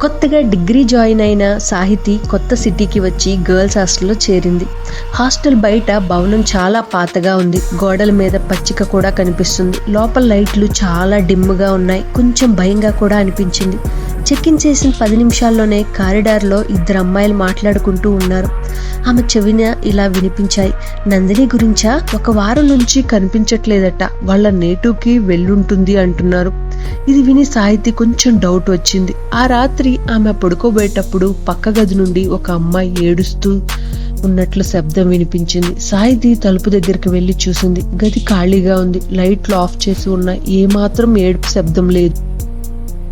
కొత్తగా degree join అయిన సాహితి కొత్త సిటీకి వచ్చి గర్ల్స్ హాస్టల్లో చేరింది. హాస్టల్ బయట భవనం చాలా పాతగా ఉంది. గోడల మీద పచ్చిక కూడా కనిపిస్తుంది. లోపల లైట్లు చాలా డిమ్గా ఉన్నాయి. కొంచెం భయంగా కూడా అనిపించింది. చెక్ ఇన్ చేసిన పది నిమిషాల్లోనే కారిడార్లో ఇద్దరు అమ్మాయిలు మాట్లాడుకుంటూ ఉన్నారు. ఆమె చెవిన ఇలా వినిపించాయి. నందిని గురించా? ఒక వారం నుంచి కనిపించట్లేదట. వాళ్ళ నేటుకి వెళ్ళుంటుంది అంటున్నారు. ఇది విని సాహితి కొంచెం డౌట్ వచ్చింది. ఆ రాత్రి ఆమె పడుకోబోయేటప్పుడు పక్క గది నుండి ఒక అమ్మాయి ఏడుస్తూ ఉన్నట్లు శబ్దం వినిపించింది. సాహితి తలుపు దగ్గరికి వెళ్ళి చూసింది. గది ఖాళీగా ఉంది. లైట్లు ఆఫ్ చేసి ఉన్న ఏమాత్రం ఏడుపు శబ్దం లేదు.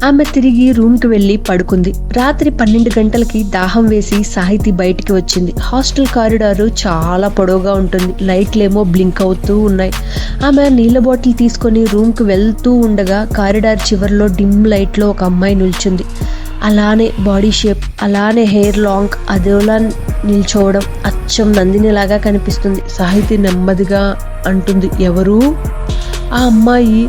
ఆమె తిరిగి రూమ్కి వెళ్ళి పడుకుంది. రాత్రి పన్నెండు గంటలకి దాహం వేసి సాహితి బయటికి వచ్చింది. హాస్టల్ కారిడారు చాలా పొడవుగా ఉంటుంది. లైట్లేమో బ్లింక్ అవుతూ ఉన్నాయి. ఆమె నీళ్ళ బాటిల్ తీసుకొని రూమ్కి వెళ్తూ ఉండగా కారిడార్ చివరిలో డిమ్ లైట్లో ఒక అమ్మాయి నిల్చుంది. అలానే బాడీ షేప్ అలానే హెయిర్ లాంగ్ అదోలా నిల్చోవడం అచ్చం నందినిలాగా కనిపిస్తుంది. సాహితి నెమ్మదిగా అంటుంది ఎవరు? ఆ అమ్మాయి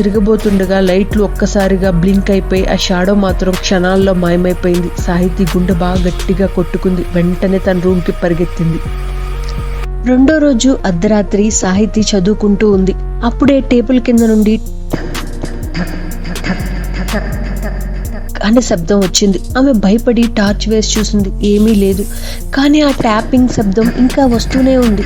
తిరగబోతుండగా లైట్లు ఒక్కసారిగా బ్లింక్ అయిపోయి ఆ షాడో మాత్రం క్షణాల్లో మాయమైపోయింది. సాహితీ గుండె బాగా గట్టిగా కొట్టుకుంది. వెంటనే తన రూమ్కి పరిగెత్తింది. రెండో రోజు అర్ధరాత్రి సాహితీ చదువుకుంటూ ఉంది. అప్పుడే టేబుల్ కింద నుండి అనే శబ్దం వచ్చింది. ఆమె భయపడి టార్చ్ వేసి చూసింది. ఏమీ లేదు. కానీ ఆ ట్యాపింగ్ శబ్దం ఇంకా వస్తూనే ఉంది.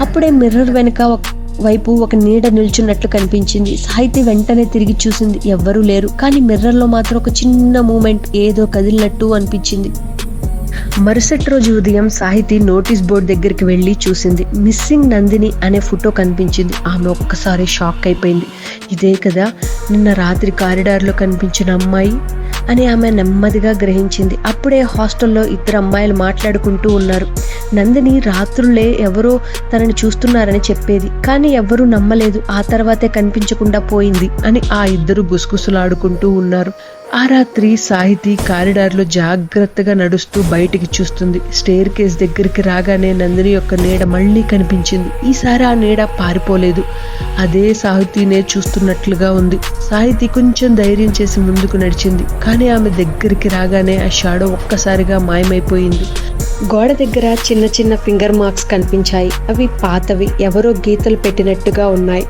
అప్పుడే మిర్రర్ వెనక ఒక వైపు ఒక నీడ నిల్చున్నట్లు కనిపించింది. సాహితి వెంటనే తిరిగి చూసింది. ఎవ్వరూ లేరు. కానీ మిర్రర్లో మాత్రం ఒక చిన్న మూమెంట్ ఏదో కదిలినట్టు అనిపించింది. మరుసటి రోజు ఉదయం సాహితి నోటీస్ బోర్డ్ దగ్గరికి వెళ్ళి చూసింది. మిస్సింగ్ నందిని అనే ఫోటో కనిపించింది. ఆమె ఒక్కసారి షాక్ అయిపోయింది. ఇదే కదా? నిన్న రాత్రి కారిడార్లో కనిపించిన అమ్మాయి? అని ఆమె నెమ్మదిగా గ్రహించింది. అప్పుడే హాస్టల్లో ఇద్దరు అమ్మాయిలు మాట్లాడుకుంటూ ఉన్నారు. నందిని రాత్రులే ఎవరో తనని చూస్తున్నారని చెప్పేది. కానీ ఎవ్వరూ నమ్మలేదు. ఆ తర్వాతే కనిపించకుండా పోయింది అని ఆ ఇద్దరు గుసగుసలాడుకుంటూ ఉన్నారు. ఆ రాత్రి సాహితి కారిడార్లో జాగ్రత్తగా నడుస్తూ బయటికి చూస్తుంది. స్టేర్ కేస్ దగ్గరికి రాగానే నందిని యొక్క నీడ మళ్ళీ కనిపించింది. ఈసారి ఆ నీడ పారిపోలేదు. అదే సాహితీనే చూస్తున్నట్లుగా ఉంది. సాహితి కొంచెం ధైర్యం చేసి ముందుకు నడిచింది. కానీ ఆమె దగ్గరికి రాగానే ఆ షాడో ఒక్కసారిగా మాయమైపోయింది. గోడ దగ్గర చిన్న చిన్న ఫింగర్ మార్క్స్ కనిపించాయి. అవి పాతవి. ఎవరో గీతలు పెట్టినట్టుగా ఉన్నాయి.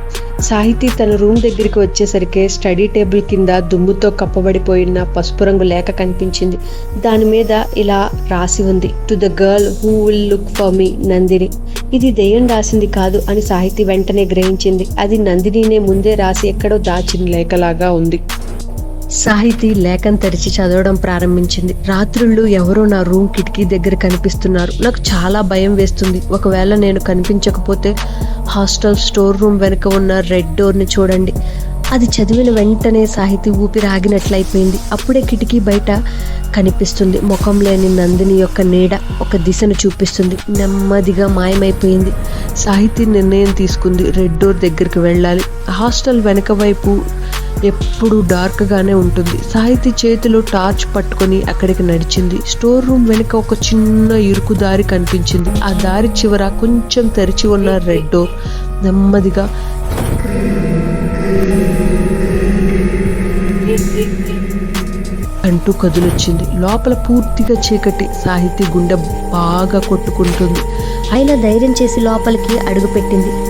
సాహితీ తన రూమ్ దగ్గరికి వచ్చేసరికి స్టడీ టేబుల్ కింద దుమ్ముతో కప్పబడిపోయిన పసుపు రంగు లేఖ కనిపించింది. దాని మీద ఇలా రాసి ఉంది to the girl who will look for me Nandini ఇది దెయ్యం రాసింది కాదు అని సాహితీ వెంటనే గ్రహించింది. అది నందినినే ముందే రాసి ఎక్కడో దాచిన లేఖలాగా ఉంది. సాహితి లేఖం తెరిచి చదవడం ప్రారంభించింది. రాత్రుళ్ళు ఎవరో నా రూమ్ కిటికీ దగ్గర కనిపిస్తున్నారు. నాకు చాలా భయం వేస్తుంది. ఒకవేళ నేను కనిపించకపోతే హాస్టల్ స్టోర్ రూమ్ వెనుక ఉన్న రెడ్ డోర్ని చూడండి. అది చదివిన వెంటనే సాహితి ఊపిరి ఆగినట్లయిపోయింది. అప్పుడే కిటికీ బయట కనిపిస్తుంది. ముఖం లేని నందిని యొక్క నీడ ఒక దిశను చూపిస్తుంది. నెమ్మదిగా మాయమైపోయింది. సాహితి నిర్ణయం తీసుకుంది. రెడ్ డోర్ దగ్గరికి వెళ్ళాలి. హాస్టల్ వెనక వైపు ఎప్పుడు డార్క్గానే ఉంటుంది. సాహితి చేతిలో టార్చ్ పట్టుకొని అక్కడికి నడిచింది. స్టోర్ రూమ్ వెనుక ఒక చిన్న ఇరుకు దారి కనిపించింది. ఆ దారి చివర కొంచెం తెరిచి ఉన్న రెడ్ డోర్ నెమ్మదిగా అంటూ కదులొచ్చింది. లోపల పూర్తిగా చీకటి. సాహితీ గుండె బాగా కొట్టుకుంటుంది. అయినా ధైర్యం చేసి లోపలికి అడుగుపెట్టింది.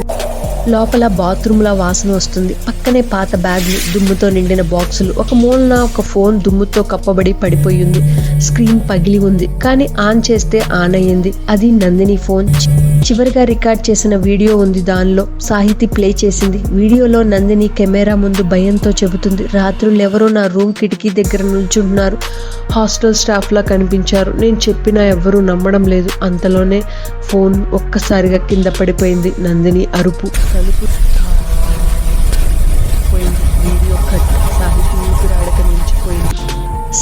లోపల బాత్రూమ్ల వాసన వస్తుంది. పక్కనే పాత బ్యాగ్లు దుమ్ముతో నిండిన బాక్సులు ఒక మూలన ఒక ఫోన్ దుమ్ముతో కప్పబడి పడిపోయింది స్క్రీన్ పగిలి ఉంది కానీ ఆన్ చేస్తే ఆన్ అయ్యింది. అది నందిని ఫోన్. చివరిగా రికార్డ్ చేసిన వీడియో ఉంది దానిలో. సాహితి ప్లే చేసింది. వీడియోలో నందిని కెమెరా ముందు భయంతో చెబుతుంది. రాత్రులు ఎవరో నా రూమ్ కిటికీ దగ్గర నిల్చుంటున్నారు హాస్టల్ స్టాఫ్లా కనిపించారు. నేను చెప్పినా ఎవ్వరూ నమ్మడం లేదు. అంతలోనే ఫోన్ ఒక్కసారిగా కింద పడిపోయింది నందిని అరుపు. తలుపు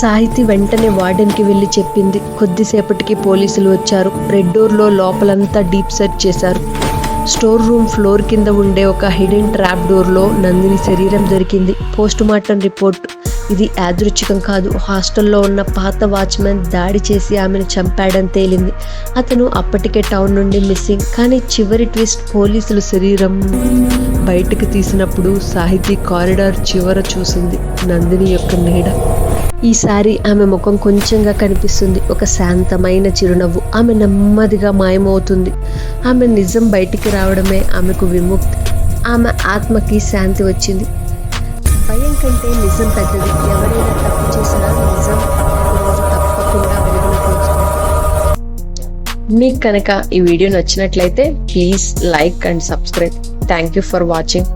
సాహితి వెంటనే వార్డెన్కి వెళ్ళి చెప్పింది. కొద్దిసేపటికి పోలీసులు వచ్చారు. రెడ్ డోర్లో లోపలంతా డీప్ సెర్చ్ చేశారు. స్టోర్ రూమ్ ఫ్లోర్ కింద ఉండే ఒక హిడెన్ ట్రాప్ డోర్లో నందిని శరీరం దొరికింది. Post mortem report. ఇది యాదృచ్ఛికం కాదు. హాస్టల్లో ఉన్న పాత వాచ్మెన్ దాడి చేసి ఆమెను చంపాడని తేలింది. అతను అప్పటికే టౌన్ నుండి మిస్సింగ్. కానీ చివరి ట్విస్ట్ పోలీసులు శరీరం బయటకు తీసినప్పుడు సాహితీ కారిడార్ చివర చూసింది నందిని యొక్క నీడ. ఈసారి ఆమె ముఖం కొంచెంగా కనిపిస్తుంది. ఒక శాంతమైన చిరునవ్వు ఆమె నెమ్మదిగా మాయమవుతుంది. ఆమె నిజం బయటికి రావడమే ఆమెకు విముక్తి. ఆమె ఆత్మకి శాంతి వచ్చింది. భయం కంటే నిజం పెద్దది. ఎవరైనా తప్పు చేసినా నిజం తప్పకుండా మీకు కనుక ఈ వీడియో నచ్చినట్లయితే please like and subscribe. Thank you for watching